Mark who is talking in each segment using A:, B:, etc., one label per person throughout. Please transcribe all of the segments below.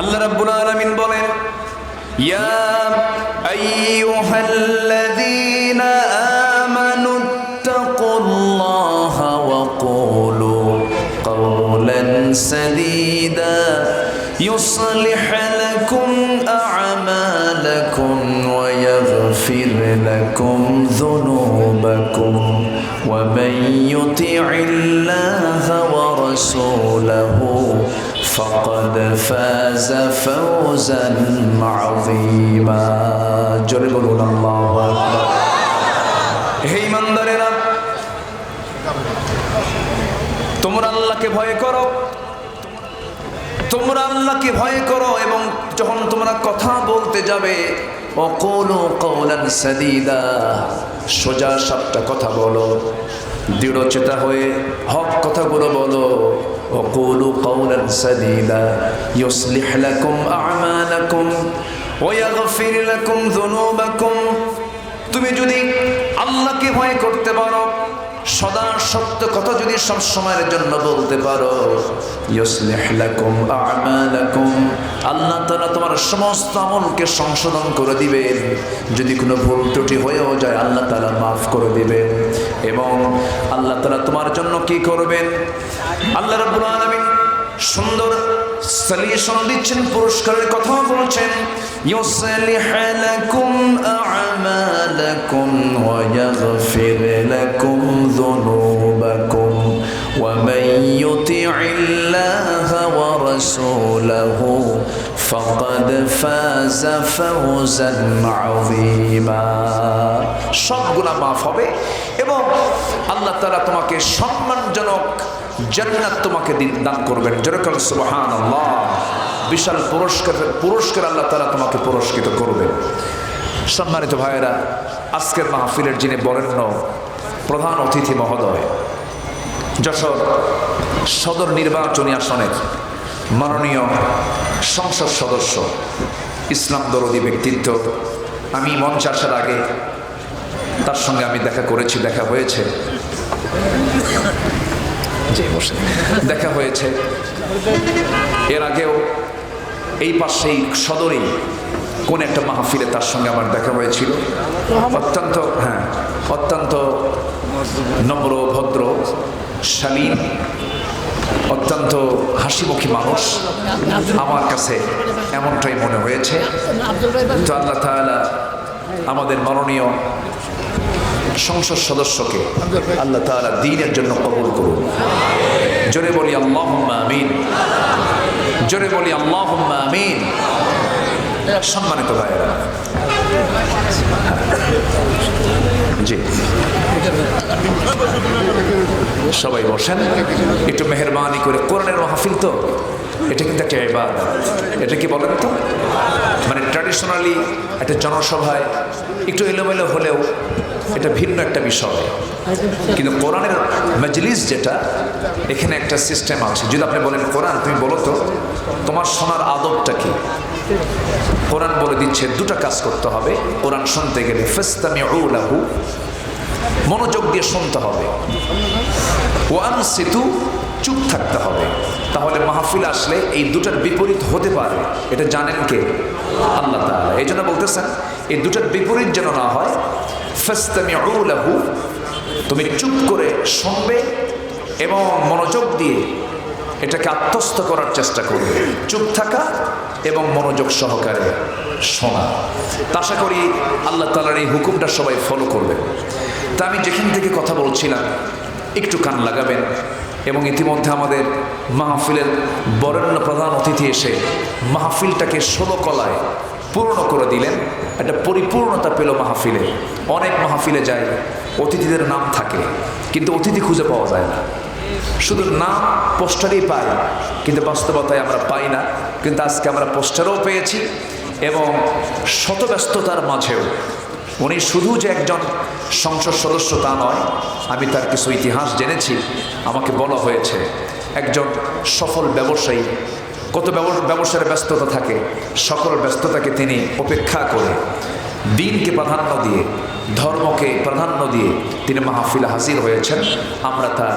A: আল্লাহ রাব্বুল আলামিন বলেন ইয়া আইয়ুহাল্লাযীনা আমানু তাকুল্লাহা ওয়া কুলু قولا سديدا يصلح لكم أعمالكم ويغفر لكم ذنوبكم ومن يطع الله ورسوله فقد فاز فوزا عظيما جربوا الله أكبر হে ইমানদারেরা তোমরা আল্লাহকে ভয় করো তোমরা আল্লাহকে ভয় করো এবং যখন তোমরা কথা বলতে যাবে অকৌলো কৌলান সাদিদা সোজা সাপটা কথা বলো দৃঢ়চেতা হয়ে হক কথাগুলো বলো وقولوا قولا سديدا يصلح لكم أعمالكم ويغفر لكم ذنوبكم তুমি যদি আল্লাহকে ভয় করতে পারো সদা সত্য কথা যদি সব সময়ের জন্য বলতে পারো ইউসলিহ লাকুম আ'মালাকুম আল্লাহ তাআলা তোমার সমস্ত আমলকে সংশোধন করে দিবেন যদি কোনো ভুল ত্রুটি হয়েও যায় আল্লাহ তাআলা মাফ করে দিবেন এবং আল্লাহ তাআলা তোমার জন্য কি করবেন? আল্লাহ রাব্বুল আলামিন সুন্দর সলিউশন দিচ্ছেন, পুরস্কারের কথা বলছেন। ইউসলিহ লাকুম আ'মালাকুম ওয়া ইয়াগফির লাকুম যুনুবাকুম ওয়া মান ইউতি'ইল্লাহা ওয়া রাসূলাহু ফাকাদ ফাজা ফাওজান আযীমা সব গুনাহ মাফ হবে এবং আল্লাহ তাআলা তোমাকে সম্মানজনক জান্নাত তোমাকে দিন- করবেন। যেরকম সুবহান আল্লাহ বিশাল পুরস্কার পুরস্কার আল্লাহ তারা তোমাকে পুরস্কৃত করবেন। সম্মানিত ভাইয়েরা, আজকের মাহফিলের যিনি বরেণ্য প্রধান অতিথি মহোদয়, যশোর সদর নির্বাচনী আসনের মাননীয় সংসদ সদস্য, ইসলাম দরদি ব্যক্তিত্ব। আমি মঞ্চ আসার আগে তার সঙ্গে আমি দেখা করেছি, দেখা হয়েছে। দেখা হয়েছে। এর আগেও এই পাশেই সদরেই কোন একটা মাহফিলে তার সঙ্গে আমার দেখা হয়েছিল। অত্যন্ত হ্যাঁ অত্যন্ত নম্র, ভদ্র, শালীন অত্যন্ত হাসিমুখী মানুষ। আমার কাছে এমনটাই মনে হয়েছে। তো আল্লাহ তাআলা আমাদের মাননীয় সংসদ সদস্যকে আল্লাহ তাআলা দিনের জন্য কবুল করুন। জোরে বলি আল্লাহ আমিন। জোরে বলি আল্লাহ আমিন। সম্মানিত ভাইয়েরা জি। সবাই বসেন। একটু মেহরবানি করে কোরআনের মাহফিল তো, এটা কিন্তু একটা এবার এটা কি বলেন তো? মানে ট্র্যাডিশনালি একটা জনসভায় একটু এলোমেলো হলেও এটা ভিন্ন একটা বিষয়। কিন্তু কোরআনের মজলিস যেটা, এখানে একটা সিস্টেম আছে। যদি আপনি বলেন, কোরআন, তুমি বলো তো, তোমার শোনার আদবটা কি? কোরআন বলে দিচ্ছে, দুটা কাজ করতে হবে। কোরআন শুনতে গেলে ফেস্তামি লাহু, মনোযোগ দিয়ে শুনতে হবে। ওয়ান সেতু চুপ থাকতে হবে। তাহলে মাহফিল আসলে এই দুটার বিপরীত হতে পারে। এটা জানেন কে? আল্লাহ তাআলা। এই জন্য বলতেছেন, এই দুটার বিপরীত যেন না হয় ফাস্তামিউ লাহু, তুমি চুপ করে শুনবে এবং মনোযোগ দিয়ে এটাকে আত্মস্থ করার চেষ্টা করবে চুপ থাকা এবং মনোযোগ সহকারে শোনা। আশা করি আল্লাহ তালার এই হুকুমটা সবাই ফলো করবে তা আমি যেখান থেকে কথা বলছিলাম, একটু কান লাগাবেন এবং ইতিমধ্যে আমাদের মাহফিলের বরেণ্য প্রধান অতিথি এসে মাহফিলটাকে ষোলো কলায় পূর্ণ করে দিলেন। একটা পরিপূর্ণতা পেল মাহফিলে। অনেক মাহফিলে যায়, অতিথিদের নাম থাকে, কিন্তু অতিথি খুঁজে পাওয়া যায় না। শুধু নাম পোস্টারই পাই, কিন্তু বাস্তবতায় আমরা পাই না। কিন্তু আজকে আমরা পোস্টারও পেয়েছি এবং শত ব্যস্ততার মাঝেও। উনি শুধু যে একজন সংসদ সদস্য তা নয়, আমি তার কিছু ইতিহাস জেনেছি। আমাকে বলা হয়েছে, একজন সফল ব্যবসায়ী। কত ব্যব- ব্যবসার ব্যস্ততা থাকে, সকল ব্যস্ততাকে তিনি উপেক্ষা করে। দিনকে প্রাধান্য দিয়ে, ধর্মকে প্রাধান্য দিয়ে তিনি মাহফিলে হাজির হয়েছেন। আমরা তার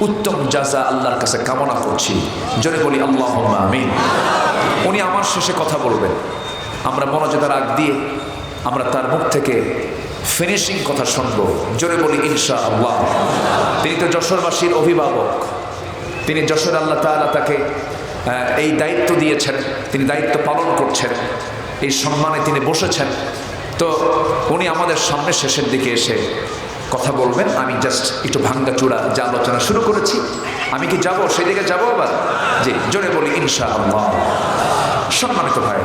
A: উত্তম জাজা আল্লাহর কাছে কামনা করছি। জোরে বলি আল্লাহ আমিন। উনি আমার শেষে কথা বলবেন। আমরা মনোযোগ রাগ দিয়ে আমরা তার মুখ থেকে ফিনিশিং কথা শুনব। জোরে বলি ইনশা আল্লাহ তিনি তো যশোরবাসীর অভিভাবক। তিনি যশোর আল্লাহ তাআলা তাকে এই দায়িত্ব দিয়েছেন। তিনি দায়িত্ব পালন করছেন। এই সম্মানে তিনি বসেছেন। তো উনি আমাদের সামনে শেষের দিকে এসে কথা বলবেন। আমি জাস্ট একটু ভাঙ্গা চূড়া যা আলোচনা শুরু করেছি। আমি কি যাব? সেদিকে যাব আবার? যে জোরে বলি ইনশা আল্লাহ সম্মানিত ভাই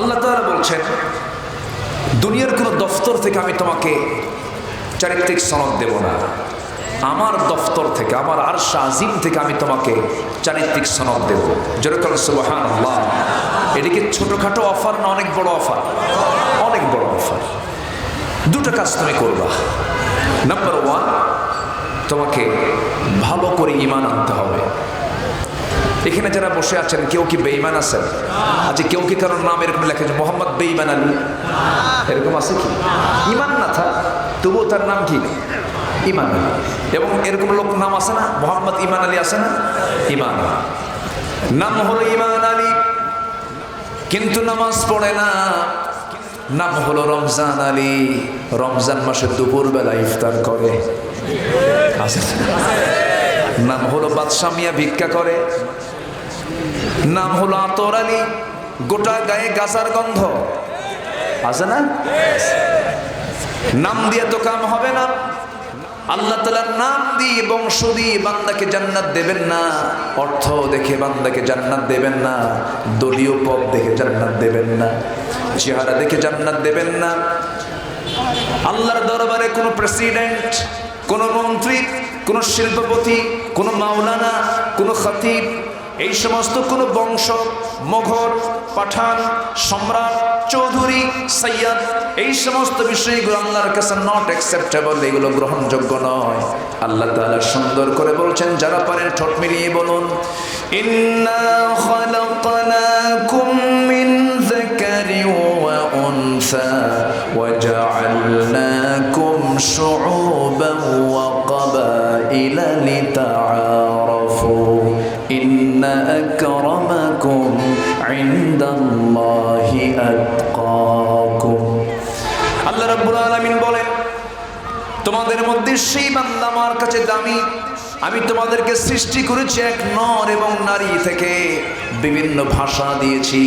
A: আল্লাহ তালা বলছেন, দুনিয়ার কোনো দফতর থেকে আমি তোমাকে চারিত্রিক সনদ দেব না। আমার দফতর থেকে, আমার আর আজিম থেকে আমি তোমাকে চারিত্রিক সনদ দেব। যেরকম সুবাহান এদিকে ছোটোখাটো অফার না, অনেক বড় অফার? অনেক বড় অফার। দুটো কাজ তুমি করবা। নাম্বার ওয়ান তোমাকে ভালো করে ইমান আনতে হবে। এখানে যারা বসে আছেন, কেউ কি বেইমান আছেন? আচ্ছা কেউ কি কারোর নাম এরকম লেখা আছে, মোহাম্মদ বেইমান আলী? এরকম আছে কি? ইমান না থাক, তবুও তার নাম কি? ইমান। এবং এরকম লোক নাম আছে না? মোহাম্মদ ইমান আলী আছে না? ইমান। নাম হলো ইমান আলী। কিন্তু নামাজ পড়ে না। নাম হলো রমজান আলী। রমজান মাসে দুপুরবেলা ইফতার করে। নাম হলো বাদশাহ মিয়া ভিক্ষা করে। নাম হলো আতর আলী। গোটা গায়ে গাছার গন্ধ। আছে না? নাম দিয়ে তো কাম হবে না। আল্লাহ তালার নাম দিয়ে বংশ দিয়ে বান্দাকে জান্নাত দেবেন না, অর্থ দেখে বান্দাকে জান্নাত দেবেন না, দলীয় পদ দেখে জান্নাত দেবেন না, চেহারা দেখে জান্নাত দেবেন না। আল্লাহর দরবারে কোনো প্রেসিডেন্ট, কোনো মন্ত্রী, কোনো শিল্পপতি, কোনো মাওলানা, কোনো খতিব, এই সমস্ত কোনো বংশ মোঘল পাঠান সম্রাট চৌধুরী সৈয়দ এই সমস্ত বিষয়গুলো আল্লাহর কাছে নট অ্যাকসেপ্টেবল এগুলো গ্রহণযোগ্য নয় আল্লাহ তাআলা সুন্দর করে বলছেন যারা পারেন ঠোঁট মিলিয়ে বলুন ইন্না খালাকনাকুম মিন যাকারিন ওয়া উনসা وجعلناكم شعوبا وقبائل لتعارفوا إن أكرمكم عند الله أتقاكم আল্লাহ রাব্বুল আলামিন বলেন তোমাদের মধ্যে সেই বান্দা আমার কাছে দামি আমি তোমাদেরকে সৃষ্টি করেছি এক নর এবং নারী থেকে বিভিন্ন ভাষা দিয়েছি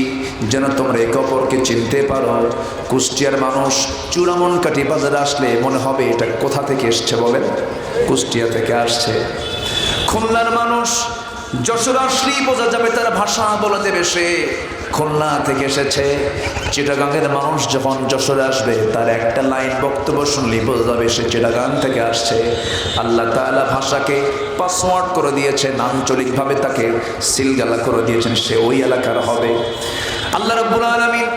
A: যেন তোমরা একে অপরকে চিনতে পারো কুষ্টিয়ার মানুষ চূড়ামন কাটি বাজারে আসলে মনে হবে এটা কোথা থেকে এসছে বলেন কুষ্টিয়া থেকে আসছে খুলনার মানুষ যশোর আসলেই বোঝা যাবে তার ভাষা বলে দেবে সে খুলনা থেকে এসেছে চিটাগাংয়ের মানুষ যখন যশোরে আসবে, তার একটা লাইন বক্তব্য শুনলেই বোঝা যাবে সে চিটাগাং থেকে আসছে। আল্লাহ তাআলা ভাষাকে পাসওয়ার্ড করে দিয়েছেন, আঞ্চলিকভাবে তাকে সিলগালা করে দিয়েছেন, সে ওই এলাকার হবে। আল্লাহ রাব্বুল আলামিন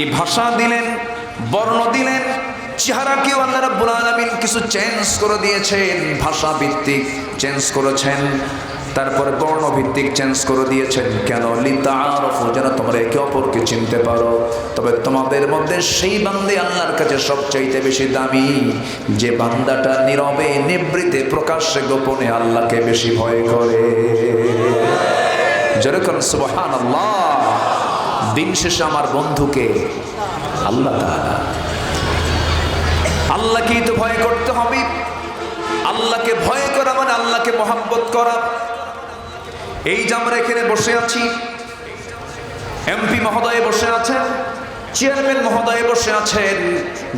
A: এই ভাষা দিলেন, বর্ণ দিলেন, চেহারাকেও আল্লাহ রাব্বুল আলামিন কিছু চেঞ্জ করে দিয়েছেন ভাষা ভিত্তিক চেঞ্জ করেছেন। তারপরে বর্ণভিত্তিক চেঞ্জ করে দিয়েছেন। কেন? লিতা আরফু যেন তোমরা একে অপরকে চিনতে পারো। তবে তোমাদের মধ্যে সেই বান্দে আল্লাহর কাছে সবচাইতে বেশি দামি, যে বান্দাটা নীরবে, নিবৃতে, প্রকাশ্যে, গোপনে আল্লাহকে বেশি ভয় করে। যেরকম সুবহান আল্লাহ দিন শেষে আমার বন্ধুকে আল্লাহ আল্লাহকেই তো ভয় করতে হবে। আল্লাহকে ভয় করা মানে আল্লাহকে মহাব্বত করা। এই যে আমরা এখানে বসে আছি, এমপি মহোদয় বসে আছেন, চেয়ারম্যান মহোদয়ে বসে আছেন,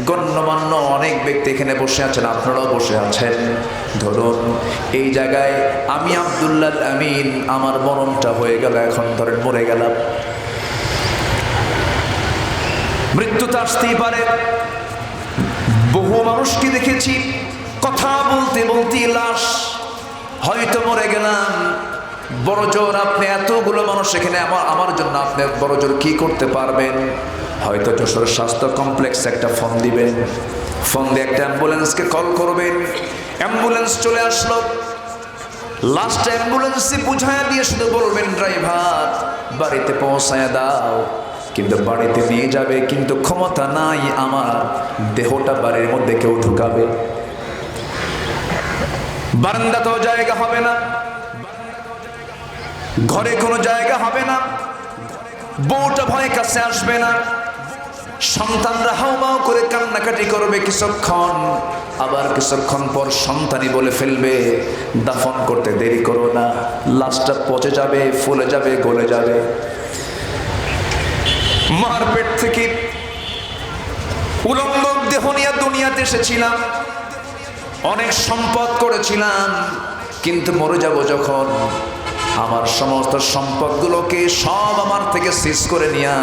A: গণ্যমান্য অনেক ব্যক্তি এখানে বসে আছেন, আপনারাও বসে আছেন। ধরুন, এই জায়গায় আমি আবদুল্লাহ আমিন, আমার মরণটা হয়ে গেল, এখন ধরেন মরে গেলাম। মৃত্যু তো আসতেই পারে। বহু মানুষকে দেখেছি, কথা বলতে বলতে লাশ, হয়তো মরে গেলাম। বড় জোর, আপনি এতগুলো মানুষ এখানে, আমার আমার জন্য আপনি বড় জোর কি করতে পারবেন? হয়তো যশোর স্বাস্থ্য কমপ্লেক্স একটা ফোন দিবেন। ফোন দিয়ে একটা অ্যাম্বুলেন্সকে কল করবেন। অ্যাম্বুলেন্স চলে আসলো। লাস্ট অ্যাম্বুলেন্সে বুঝায় দিয়ে শুধু বলবেন, ড্রাইভার, বাড়িতে পৌঁছায় দাও। কিন্তু বাড়িতে নিয়ে যাবে, কিন্তু ক্ষমতা নাই আমার। দেহটা বাড়ির মধ্যে কেউ ঢুকাবে। বারান্দাতেও জায়গা হবে না। ঘরে কোনো জায়গা হবে না। বউটা ভয় কাছে আসবে না। সন্তানরা হাউমাউ করে কান্নাকাটি করবে কিছুক্ষণ, আবার কিছুক্ষণ পর সন্তানই বলে ফেলবে, দাফন করতে দেরি করো না, লাশটা পচে যাবে, ফুলে যাবে, গলে যাবে। মার পেট থেকে উলঙ্গ দেহ নিয়ে দুনিয়াতে এসেছিলাম। অনেক সম্পদ করেছিলাম, কিন্তু মরে যাব যখন। আমার সমস্ত সম্পদগুলোকে সব আমার থেকে শেষ করে নিয়া,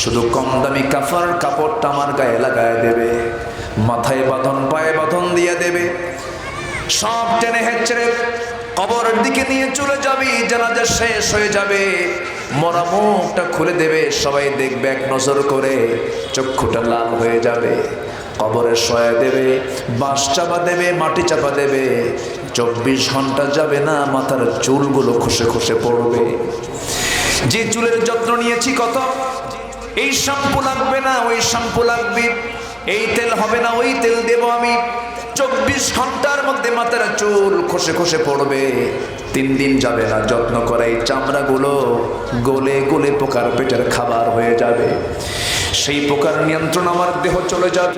A: শুধু কম দামি কাফার কাপড়টা আমার গায়ে লাগায় দেবে, মাথায় বাঁধন, পায়ে বাঁধন দিয়ে দেবে। সব টেনে হেঁচড়ে কবরের দিকে নিয়ে চলে যাবি, জানাজা শেষ হয়ে যাবে। মরা মুখটা খুলে দেবে, সবাই দেখবে এক নজর করে, চক্ষুটা লাল হয়ে যাবে। কবরে শয়া দেবে, বাঁশ চাপা দেবে, মাটি চাপা দেবে। চব্বিশ ঘণ্টা যাবে না, মাথার চুলগুলো খসে খসে পড়বে। যে চুলের যত্ন নিয়েছি কত? এই শ্যাম্পু লাগবে না, ওই শ্যাম্পু লাগবে। এই তেল হবে না, ওই তেল দেব আমি। চব্বিশ ঘণ্টার মধ্যে মাথার চুল খসে খসে পড়বে। তিন দিন যাবে না, যত্ন করা এই চামড়াগুলো। গলে গলে পোকার পেটের খাবার হয়ে যাবে। সেই পোকার নিয়ন্ত্রণ আমার দেহ চলে যাবে।